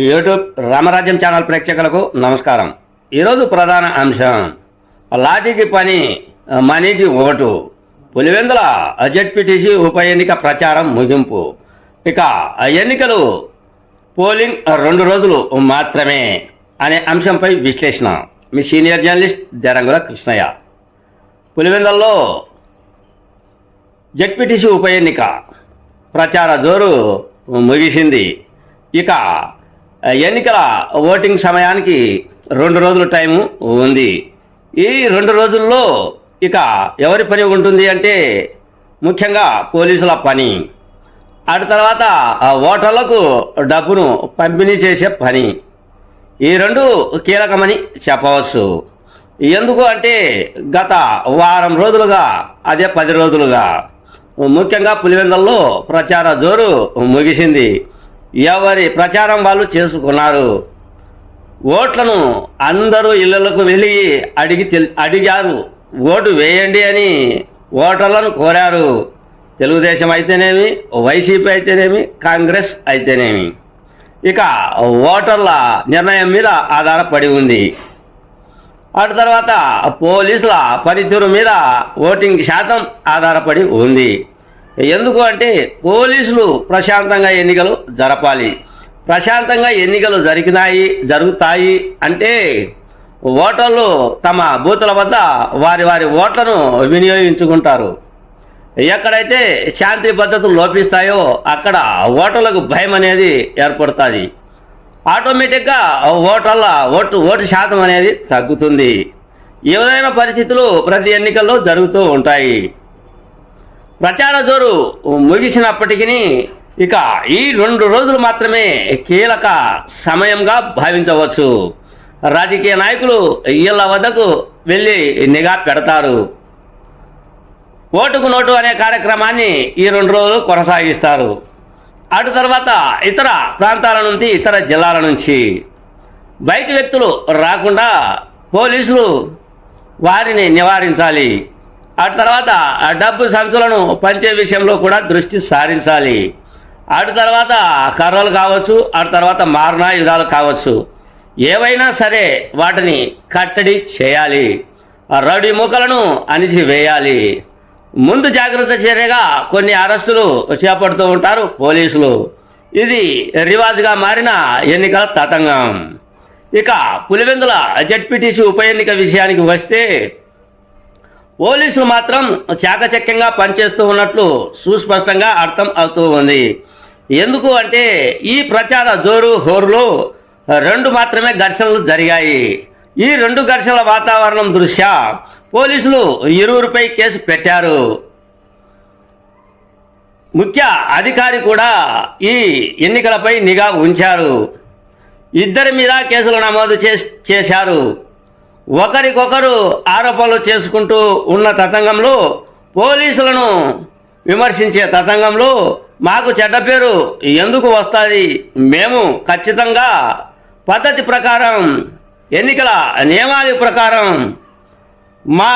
YouTube రామరాజ్యం channel ప్రేక్షకులకు నమస్కారం. ఈరోజు ప్రధాన అంశం లాఠీకి పని మనీకి ఓటు. పులివెందుల జెడ్పీటీసీ ఉప ఎన్నిక ప్రచారం ముగింపు. ఇక ఆ ఎన్నికలు పోలింగ్ రెండు రోజులు మాత్రమే అనే అంశంపై విశ్లేషణ. మీ సీనియర్ జర్నలిస్ట్ జరంగుల కృష్ణయ్య. పులివెందులలో జెడ్పీటీసీ ఉప ఎన్నిక. ప్రచార జోరు ముగిసింది. ఇక ఎన్నికల ఓటింగ్ సమయానికి రెండు రోజుల టైము ఉంది. ఈ రెండు రోజుల్లో ఇక ఎవరి పని ఉంటుంది అంటే ముఖ్యంగా పోలీసుల పని. అటు తర్వాత ఆ ఓటర్లకు డబ్బును పంపిణీ చేసే పని. ఈ రెండు కీలకమని చెప్పవచ్చు. ఎందుకు అంటే గత వారం రోజులుగా అదే పది రోజులుగా ముఖ్యంగా పులివెందల్లో ప్రచార జోరు ముగిసింది. ఎవరి ప్రచారం వాళ్ళు చేసుకున్నారు. ఓట్లను అందరూ ఇళ్ళకు వెళ్ళి అడిగి అడిగారు. ఓటు వేయండి అని ఓటర్లను కోరారు. తెలుగుదేశం అయితేనేమి వైసీపీ అయితేనేమి కాంగ్రెస్ అయితేనేమి. ఇక ఓటర్ల నిర్ణయం మీద ఆధారపడి ఉంది. అటు తర్వాత పోలీసుల పనితీరు మీద ఓటింగ్ శాతం ఆధారపడి ఉంది. ఎందుకు అంటే పోలీసులు ప్రశాంతంగా ఎన్నికలు జరపాలి. ప్రశాంతంగా ఎన్నికలు జరిగినాయి జరుగుతాయి అంటే ఓటర్లు తమ బూతుల వద్ద వారి వారి ఓట్లను వినియోగించుకుంటారు. ఎక్కడైతే శాంతి భద్రతలు లోపిస్తాయో అక్కడ ఓటర్లకు భయం అనేది ఏర్పడుతుంది. ఆటోమేటిక్గా ఓటర్ల ఓటు ఓటు శాతం అనేది తగ్గుతుంది. ఏదైనా పరిస్థితులు ప్రతి ఎన్నికల్లో జరుగుతూ ఉంటాయి. ప్రచార జోరు ముగిసినప్పటికీ ఇక ఈ రెండు రోజులు మాత్రమే కీలక సమయంగా భావించవచ్చు. రాజకీయ నాయకులు ఇళ్ళ వద్దకు వెళ్ళి నిఘా పెడతారు. ఓటుకు నోటు అనే కార్యక్రమాన్ని ఈ రెండు రోజులు కొనసాగిస్తారు. అటు తర్వాత ఇతర ప్రాంతాల నుంచి ఇతర జిల్లాల నుంచి బయట వ్యక్తులు రాకుండా పోలీసులు వారిని నివారించాలి. అటు తర్వాత ఆ డబ్బు సంచులను పంచే విషయంలో కూడా దృష్టి సారించాలి. అటు తర్వాత కర్రలు కావచ్చు అటు తర్వాత మారణాయుధాలు కావచ్చు. ఏవైనా సరే వాటిని కట్టడి చేయాలి. రడి రౌడీ మూకలను అణిచివేయాలి. ముందు జాగ్రత్త చర్యగా కొన్ని అరెస్టులు చేపడుతూ ఉంటారు పోలీసులు. ఇది రివాజ్గా మారిన ఎన్నికల తతంగం. ఇక పులివెందుల జడ్పీటీసీ ఉప ఎన్నిక విషయానికి వస్తే పోలీసులు మాత్రం చాకచక్యంగా పనిచేస్తూ ఉన్నట్లు సుస్పష్టంగా అర్థం అవుతూ ఉంది. ఎందుకు అంటే ఈ ప్రచార జోరు హోరులో రెండు మాత్రమే ఘర్షణలు జరిగాయి. ఈ రెండు ఘర్షణల వాతావరణం దృష్ట్యా పోలీసులు ఇరువురిపై కేసు పెట్టారు. ముఖ్య అధికారి కూడా ఈ ఎన్నికలపై నిఘా ఉంచారు. ఇద్దరి మీద కేసులు నమోదు చేశారు. ఒకరికొకరు ఆరోపణలు చేసుకుంటూ ఉన్న తతంగంలో పోలీసులను విమర్శించే తతంగంలో మాకు చెడ్డ పేరు ఎందుకు వస్తుంది? మేము ఖచ్చితంగా పద్ధతి ప్రకారం ఎన్నికల నియమాల ప్రకారం మా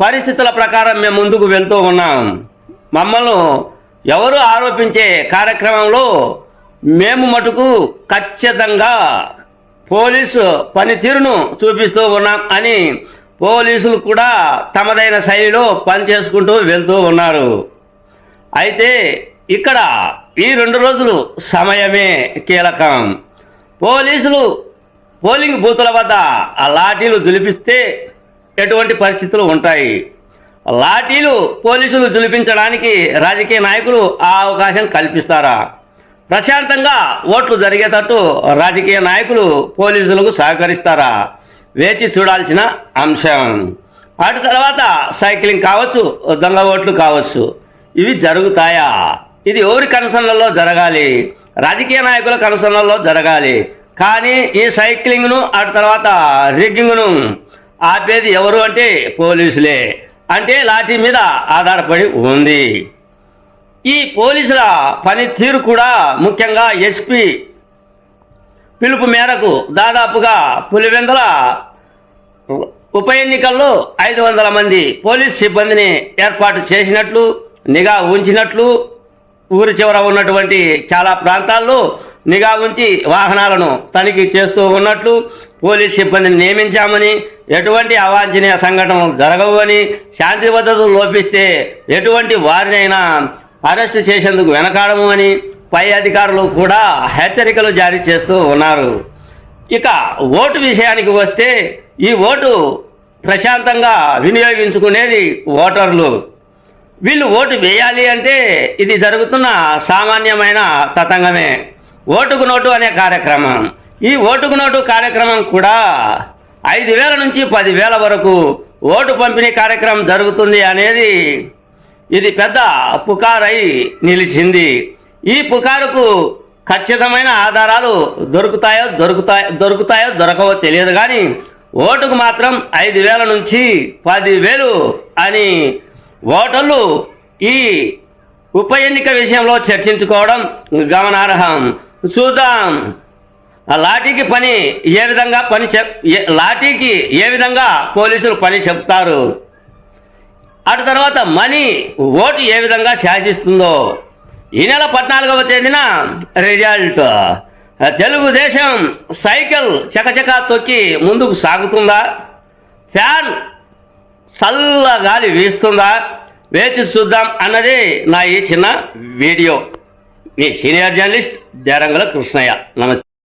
పరిస్థితుల ప్రకారం మేము ముందుకు వెళ్తూ ఉన్నాం. మమ్మల్ని ఎవరు ఆరోపించే కార్యక్రమంలో మేము మటుకు ఖచ్చితంగా పోలీసు పనితీరును చూపిస్తూ ఉన్నాం అని పోలీసులు కూడా తమదైన శైలిలో పనిచేసుకుంటూ వెళ్తూ ఉన్నారు. అయితే ఇక్కడ ఈ రెండు రోజులు సమయమే కీలకం. పోలీసులు పోలింగ్ బూతుల వద్ద ఆ లాఠీలు జులిపిస్తే ఎటువంటి పరిస్థితులు ఉంటాయి? లాఠీలు పోలీసులు జులిపించడానికి రాజకీయ నాయకులు ఆ అవకాశం కల్పిస్తారా? ప్రశాంతంగా ఓట్లు జరిగేటట్టు రాజకీయ నాయకులు పోలీసులకు సహకరిస్తారా? వేచి చూడాల్సిన అంశం. అటు తర్వాత సైక్లింగ్ కావచ్చు దొంగ ఓట్లు కావచ్చు. ఇవి జరుగుతాయా? ఇది ఎవరి కనుసన్నల్లో జరగాలి? రాజకీయ నాయకుల కనుసన్నల్లో జరగాలి. కానీ ఈ సైక్లింగ్ను అటు తర్వాత రిగ్గింగ్ను ఆపేది ఎవరు అంటే పోలీసులే. అంటే లాఠీ మీద ఆధారపడి ఉంది. ఈ పోలీసుల పనితీరు కూడా ముఖ్యంగా ఎస్పీ పిలుపు మేరకు దాదాపుగా పులివెందుల ఉప ఎన్నికల్లో ఐదు వందల మంది పోలీస్ సిబ్బందిని ఏర్పాటు చేసినట్లు నిఘా ఉంచినట్లు ఊరి చివర ఉన్నటువంటి చాలా ప్రాంతాల్లో నిఘా ఉంచి వాహనాలను తనిఖీ చేస్తూ ఉన్నట్లు పోలీస్ సిబ్బందిని నియమించామని ఎటువంటి అవాంఛనీయ సంఘటనలు జరగవు అని శాంతి భద్రతలు లోపిస్తే ఎటువంటి వారినైనా అరెస్టు చేసేందుకు వెనకాడము అని పై అధికారులు కూడా హెచ్చరికలు జారీ చేస్తూ ఉన్నారు. ఇక ఓటు విషయానికి వస్తే ఈ ఓటు ప్రశాంతంగా వినియోగించుకునేది ఓటర్లు. వీళ్ళు ఓటు వేయాలి అంటే ఇది జరుగుతున్న సామాన్యమైన తతంగమే. ఓటుకు నోటు అనే కార్యక్రమం. ఈ ఓటుకు నోటు కార్యక్రమం కూడా ఐదు వేల నుంచి పదివేల వరకు ఓటు పంపిణీ కార్యక్రమం జరుగుతుంది అనేది ఇది పెద్ద పుకారై నిలిచింది. ఈ పుకారుకు ఖచ్చితమైన ఆధారాలు దొరుకుతాయో దొరుకుతాయో దొరుకుతాయో దొరకవో తెలియదు కానీ ఓటుకు మాత్రం ఐదు వేల నుంచి పదివేలు అని ఓటర్లు ఈ ఉప ఎన్నిక విషయంలో చర్చించుకోవడం గమనార్హం. చూద్దాం. ఆ లాఠీకి పని ఏ విధంగా పని చెప్ ఏ- లాఠీకి ఏ విధంగా పోలీసులు పని చెప్తారు? అటు తర్వాత మనీ ఓటు ఏ విధంగా శాసిస్తుందో ఈ నెల పద్నాలుగవ తేదీన రిజల్ట్. తెలుగుదేశం సైకిల్ చకచకా తొక్కి ముందుకు సాగుతుందా? ఫ్యాన్ చల్ల గాలి వీస్తుందా? వేచి చూద్దాం అన్నది నా ఈ చిన్న వీడియో. మీ సీనియర్ జర్నలిస్ట్ దేరంగల కృష్ణయ్య. నమస్తే.